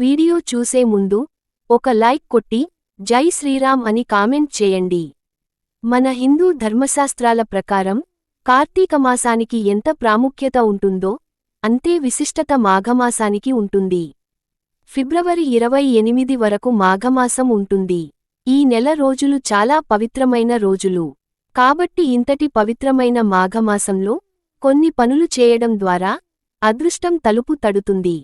Video చూసే ముందు ఒక లైక్ కొట్టి జై శ్రీరామ్ అని కామెంట్ చేయండి. మన హిందూ ధర్మశాస్త్రాల ప్రకారం కార్తీక మాసానికి ఎంత ప్రాముఖ్యత ఉంటుందో అంతే విశిష్టత మాఘమాసానికి ఉంటుంది. ఫిబ్రవరి ఇరవై ఎనిమిది వరకు మాఘమాసం ఉంటుంది. ఈ నెల రోజులు చాలా పవిత్రమైన రోజులు. కాబట్టి ఇంతటి పవిత్రమైన మాఘమాసంలో కొన్ని పనులు చేయడం ద్వారా అదృష్టం తలుపు తడుతుంది.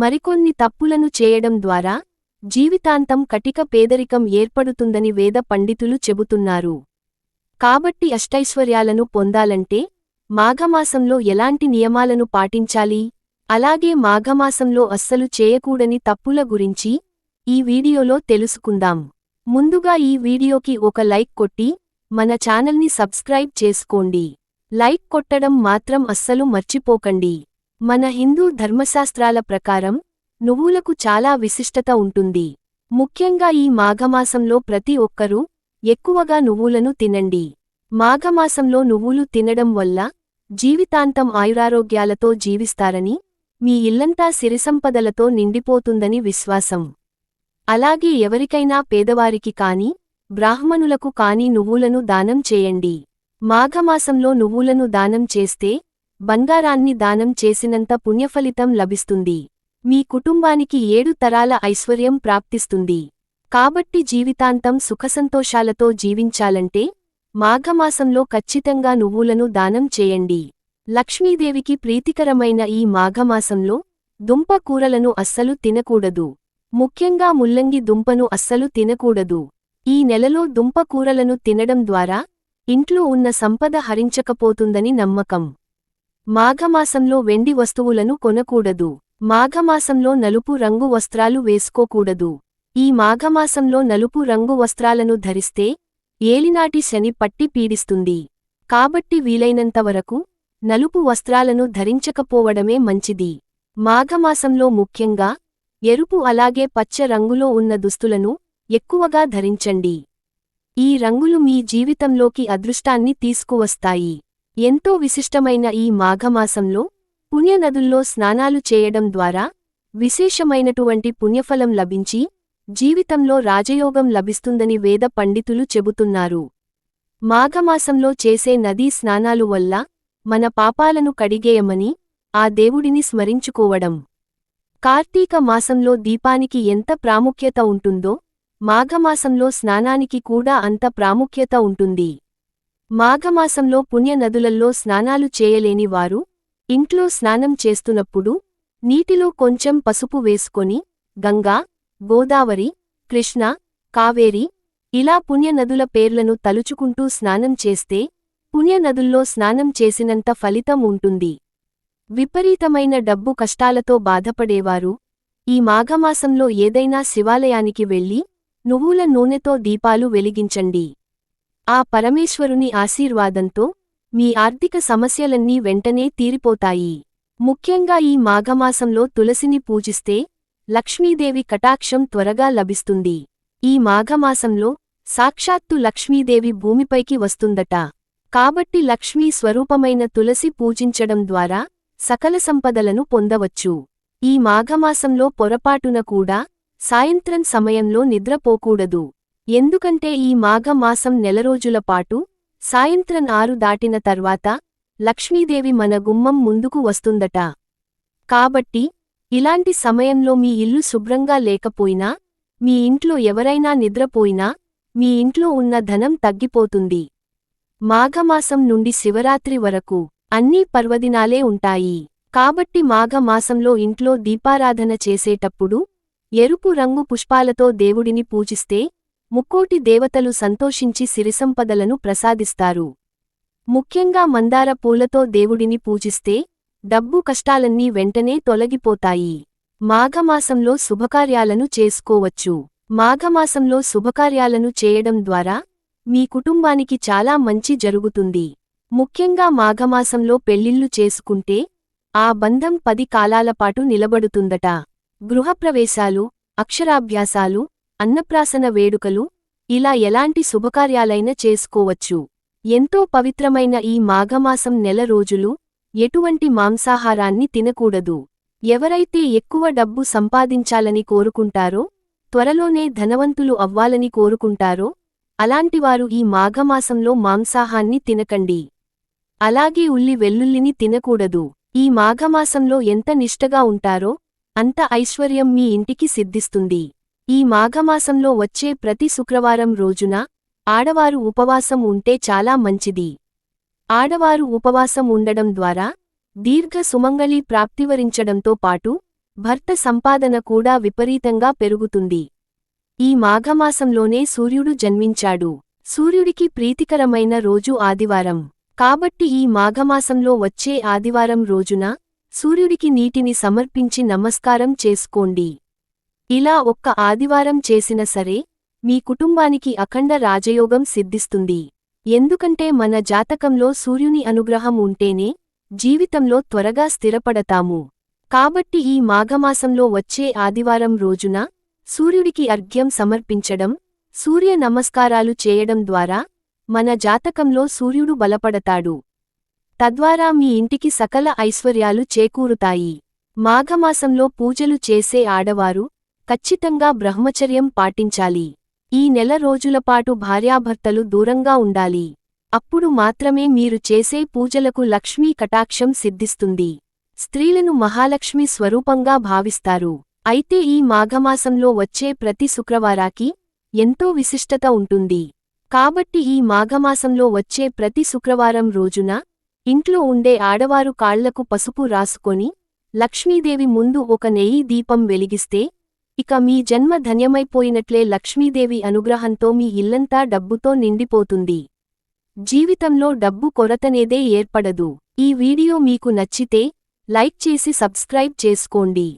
మరికొన్ని తప్పులను చేయడం ద్వారా జీవితాంతం కటిక పేదరికం ఏర్పడుతుందని వేద పండితులు చెబుతున్నారు. కాబట్టి అష్టైశ్వర్యాలను పొందాలంటే మాఘమాసంలో ఎలాంటి నియమాలను పాటించాలి? అలాగే మాఘమాసంలో అస్సలు చేయకూడని తప్పుల గురించి ఈ వీడియోలో తెలుసుకుందాం. ముందుగా ఈ వీడియోకి ఒక లైక్ కొట్టి మన ఛానల్ని సబ్స్క్రైబ్ చేసుకోండి. లైక్ కొట్టడం మాత్రం అస్సలు మర్చిపోకండి. మన హిందూ ధర్మశాస్త్రాల ప్రకారం నువ్వులకు చాలా విశిష్టత ఉంటుంది. ముఖ్యంగా ఈ మాఘమాసంలో ప్రతి ఒక్కరూ ఎక్కువగా నువ్వులను తినండి. మాఘమాసంలో నువ్వులు తినడం వల్ల జీవితాంతం ఆయురారోగ్యాలతో జీవిస్తారని మీ ఇల్లంతా సిరిసంపదలతో నిండిపోతుందని విశ్వాసం. అలాగే ఎవరికైనా పేదవారికి కాని బ్రాహ్మణులకు కాని నువ్వులను దానం చేయండి. మాఘమాసంలో నువ్వులను దానం చేస్తే బంగారాన్ని దానం చేసినంత పుణ్యఫలితం లభిస్తుంది. మీ కుటుంబానికి ఏడు తరాల ఐశ్వర్యం ప్రాప్తిస్తుంది. కాబట్టి జీవితాంతం సుఖసంతోషాలతో జీవించాలంటే మాఘమాసంలో ఖచ్చితంగా నువ్వులను దానం చేయండి. లక్ష్మీదేవికి ప్రీతికరమైన ఈ మాఘమాసంలో దుంప కూరలను అస్సలు తినకూడదు. ముఖ్యంగా ముల్లంగి దుంపను అస్సలు తినకూడదు. ఈ నెలలో దుంప కూరలను తినడం ద్వారా ఇంట్లో ఉన్న సంపద హరించకపోతుందని నమ్మకం. మాఘమాసంలో వెండి వస్తువులను కొనకూడదు. మాఘమాసంలో నలుపు రంగు వస్త్రాలు వేసుకోకూడదు. ఈ మాఘమాసంలో నలుపు రంగు వస్త్రాలను ధరిస్తే ఏలినాటి శని పట్టి పీడిస్తుంది. కాబట్టి వీలైనంతవరకు నలుపు వస్త్రాలను ధరించకపోవడమే మంచిది. మాఘమాసంలో ముఖ్యంగా ఎరుపు అలాగే పచ్చ రంగులో ఉన్న దుస్తులను ఎక్కువగా ధరించండి. ఈ రంగులు మీ జీవితంలోకి అదృష్టాన్ని తీసుకువస్తాయి. ఎంతో విశిష్టమైన ఈ మాఘమాసంలో పుణ్యనదుల్లో స్నానాలు చేయడం ద్వారా విశేషమైనటువంటి పుణ్యఫలం లభించి జీవితంలో రాజయోగం లభిస్తుందని వేద పండితులు చెబుతున్నారు. మాఘమాసంలో చేసే నదీ స్నానాలు వల్ల మన పాపాలను కడిగేయమని ఆ దేవుడిని స్మరించుకోవడం. కార్తీక మాసంలో దీపానికి ఎంత ప్రాముఖ్యత ఉంటుందో మాఘమాసంలో స్నానానికి కూడా అంత ప్రాముఖ్యత ఉంటుంది. మాఘమాసంలో పుణ్య నదులల్లో స్నానాలు చేయలేని వారు ఇంట్లో స్నానం చేస్తున్నప్పుడు నీటిలో కొంచెం పసుపు వేసుకొని గంగా గోదావరి కృష్ణ కావేరి ఇలా పుణ్యనదుల పేర్లను తలుచుకుంటూ స్నానం చేస్తే పుణ్యనదుల్లో స్నానం చేసినంత ఫలితం ఉంటుంది. విపరీతమైన డబ్బు కష్టాలతో బాధపడేవారు ఈ మాఘమాసంలో ఏదైనా శివాలయానికి వెళ్ళి నువ్వుల నూనెతో దీపాలు వెలిగించండి. ఆ పరమేశ్వరుని ఆశీర్వాదంతో మీ ఆర్థిక సమస్యలన్నీ వెంటనే తీరిపోతాయి. ముఖ్యంగా ఈ మాఘమాసంలో తులసిని పూజిస్తే లక్ష్మీదేవి కటాక్షం త్వరగా లభిస్తుంది. ఈ మాఘమాసంలో సాక్షాత్తు లక్ష్మీదేవి భూమిపైకి వస్తుందట. కాబట్టి లక్ష్మీ స్వరూపమైన తులసి పూజించడం ద్వారా సకల సంపదలను పొందవచ్చు. ఈ మాఘమాసంలో పొరపాటున కూడా సాయంత్రం సమయంలో నిద్రపోకూడదు. ఎందుకంటే ఈ మాఘమాసం నెలరోజుల పాటు సాయంత్రం ఆరు దాటిన తర్వాత లక్ష్మీదేవి మన గుమ్మం ముందుకు వస్తుందట. కాబట్టి ఇలాంటి సమయంలో మీ ఇల్లు శుభ్రంగా లేకపోయినా మీ ఇంట్లో ఎవరైనా నిద్రపోయినా మీ ఇంట్లో ఉన్న ధనం తగ్గిపోతుంది. మాఘమాసం నుండి శివరాత్రి వరకు అన్నీ పర్వదినాలే ఉంటాయి. కాబట్టి మాఘమాసంలో ఇంట్లో దీపారాధన చేసేటప్పుడు ఎరుపు రంగు పుష్పాలతో దేవుడిని పూజిస్తే ముక్కోటి దేవతలు సంతోషించి సిరిసంపదలను ప్రసాదిస్తారు. ముఖ్యంగా మందార పూలతో దేవుడిని పూజిస్తే డబ్బు కష్టాలన్నీ వెంటనే తొలగిపోతాయి. మాఘమాసంలో శుభకార్యాలను చేసుకోవచ్చు. మాఘమాసంలో శుభకార్యాలను చేయడం ద్వారా మీ కుటుంబానికి చాలా మంచి జరుగుతుంది. ముఖ్యంగా మాఘమాసంలో పెళ్ళిళ్ళు చేసుకుంటే ఆ బంధం పది కాలాలపాటు నిలబడుతుందట. గృహప్రవేశాలు అక్షరాభ్యాసాలు అన్నప్రాసన వేడుకలు ఇలా ఎలాంటి శుభకార్యాలైన చేసుకోవచ్చు. ఎంతో పవిత్రమైన ఈ మాఘమాసం నెల రోజులు ఎటువంటి మాంసాహారాన్ని తినకూడదు. ఎవరైతే ఎక్కువ డబ్బు సంపాదించాలని కోరుకుంటారో త్వరలోనే ధనవంతులు అవ్వాలని కోరుకుంటారో అలాంటివారు ఈ మాఘమాసంలో మాంసాహాన్ని తినకండి. అలాగే ఉల్లి వెల్లుల్లిని తినకూడదు. ఈ మాఘమాసంలో ఎంత నిష్టగా ఉంటారో అంత ఐశ్వర్యం మీ ఇంటికి సిద్ధిస్తుంది. ఈ మాఘమాసంలో వచ్చే ప్రతి శుక్రవారం రోజున ఆడవారు ఉపవాసం ఉంటే చాలా మంచిది. ఆడవారు ఉపవాసం ఉండడం ద్వారా దీర్ఘ సుమంగళి ప్రాప్తివరించడంతో పాటు భర్త సంపాదన కూడా విపరీతంగా పెరుగుతుంది. ఈ మాఘమాసంలోనే సూర్యుడు జన్మించాడు. సూర్యుడికి ప్రీతికరమైన రోజు ఆదివారం. కాబట్టి ఈ మాఘమాసంలో వచ్చే ఆదివారం రోజున సూర్యుడికి నీటిని సమర్పించి నమస్కారం చేసుకోండి. ఇలా ఒక్క ఆదివారం చేసిన సరే మీ కుటుంబానికి అఖండ రాజయోగం సిద్ధిస్తుంది. ఎందుకంటే మన జాతకంలో సూర్యుని అనుగ్రహం ఉంటేనే జీవితంలో త్వరగా స్థిరపడతాము. కాబట్టి ఈ మాఘమాసంలో వచ్చే ఆదివారం రోజున సూర్యుడికి అర్ఘ్యం సమర్పించడం సూర్య నమస్కారాలు చేయడం ద్వారా మన జాతకంలో సూర్యుడు బలపడతాడు. తద్వారా మీ ఇంటికి సకల ఐశ్వర్యాలు చేకూరుతాయి. మాఘమాసంలో పూజలు చేసే ఆడవారు ఖచ్చితంగా బ్రహ్మచర్యం పాటించాలి. ఈ నెల రోజులపాటు భార్యాభర్తలు దూరంగా ఉండాలి. అప్పుడు మాత్రమే మీరు చేసే పూజలకు లక్ష్మీ కటాక్షం సిద్ధిస్తుంది. స్త్రీలను మహాలక్ష్మి స్వరూపంగా భావిస్తారు. అయితే ఈ మాఘమాసంలో వచ్చే ప్రతి శుక్రవారాకి ఎంతో విశిష్టత ఉంటుంది. కాబట్టి ఈ మాఘమాసంలో వచ్చే ప్రతి శుక్రవారం రోజున ఇంట్లో ఉండే ఆడవారు కాళ్ళకు పసుపు రాసుకొని లక్ష్మీదేవి ముందు ఒక నెయ్యి దీపం వెలిగిస్తే ఇక మీ జన్మ ధన్యమైపోయినట్లే లక్ష్మీదేవి అనుగ్రహంతో మీ ఇల్లంతా డబ్బుతో నిండిపోతుంది. జీవితంలో డబ్బు కొరతనేదే ఏర్పడదు. ఈ వీడియో మీకు నచ్చితే లైక్ చేసి సబ్స్క్రైబ్ చేసుకోండి.